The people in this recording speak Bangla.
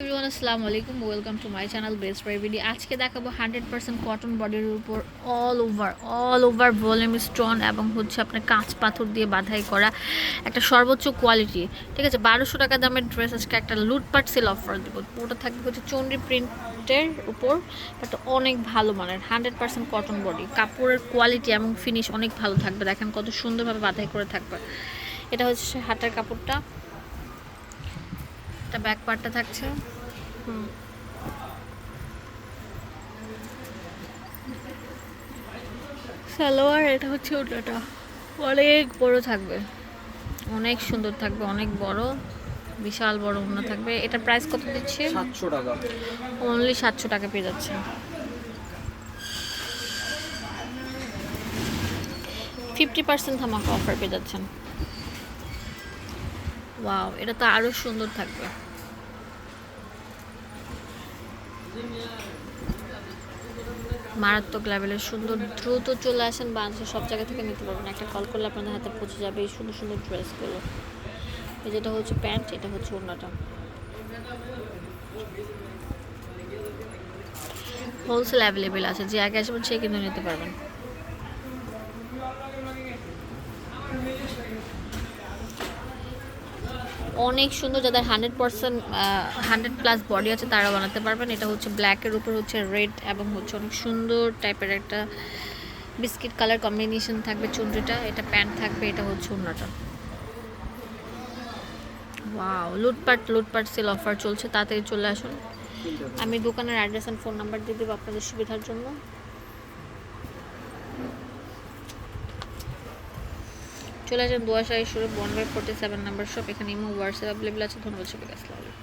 এভরিওয়ান, আসসালামু আলাইকুম। Welcome to my channel best buy ভিডি আজকে দেখাবো হান্ড্রেড পার্সেন্ট কটন বডির উপর all over all over volume stone এবং হচ্ছে আপনার কাঁচ পাথর দিয়ে বাধাই করা একটা সর্বোচ্চ কোয়ালিটি ঠিক আছে, বারোশো টাকা দামের ড্রেস আজকে একটা লুটপাট সেল অফার দেবো। পুরোটা থাকবে হচ্ছে চন্ডি প্রিন্টের উপর বাট অনেক ভালো মানের হান্ড্রেড পার্সেন্ট কটন বডি কাপড়ের কোয়ালিটি এবং ফিনিশ অনেক ভালো থাকবে। দেখেন কত সুন্দরভাবে বাধাই করে থাকবে। এটা হচ্ছে হাতের কাপড়টা। একটা ব্যাক পার্টটা থাকছে। হুম। সালোয়ার এটা হচ্ছে ওটাটা। অনেক বড় থাকবে। অনেক সুন্দর থাকবে অনেক বড়। বিশাল বড় ওড়না থাকবে। এটা প্রাইস কত দিচ্ছে? সাতশো টাকা। অনলি সাতশো টাকা পেয়ে যাচ্ছে। ফিফটি পার্সেন্ট ধামাকা অফার পেয়ে যাচ্ছেন। ওয়াও এটা তো আরও সুন্দর থাকবে। মারাত্মক লেভেলের সুন্দর, দ্রুত চলে আসেন বাংলাদেশের সব জায়গা থেকে নিতে পারবেন। একটা কল করলে আপনাদের হাতে পৌঁছে যাবে এই সুন্দর সুন্দর ড্রেসগুলো এই যেটা হচ্ছে প্যান্ট এটা হচ্ছে অন্যটা হোলসেল অ্যাভেলেবেল আছে, যে আগে আসবেন সে কিন্তু নিতে পারবেন। অনেক সুন্দর যাদের hundred percent hundred plus body আছে তারা বানাতে পারবেন। এটা হচ্ছে ব্ল্যাকের উপর হচ্ছে রেড এবং হচ্ছে অনেক সুন্দর টাইপের একটা বিস্কিট কালার কম্বিনেশন থাকবে চুনরিটা। এটা প্যান্ট থাকবে, এটা হচ্ছে অন্যটা ওয়াও লুটপাট লুটপাট সেল অফার চলছে। তাড়াতাড়ি চলে আসুন। আমি দোকানের অ্যাড্রেস অ্যান্ড ফোন নাম্বার দিয়ে দেবো আপনাদের সুবিধার জন্য। চলে আসেন দোয়াশাহী শুরু বনবাই ফোরটি সেভেন নাম্বার শপ এখানে ইমো হোয়াটসঅ্যাপ অ্যাভেলেবেল আছে। ধন্যবাদ সবাইকে, আসসালামু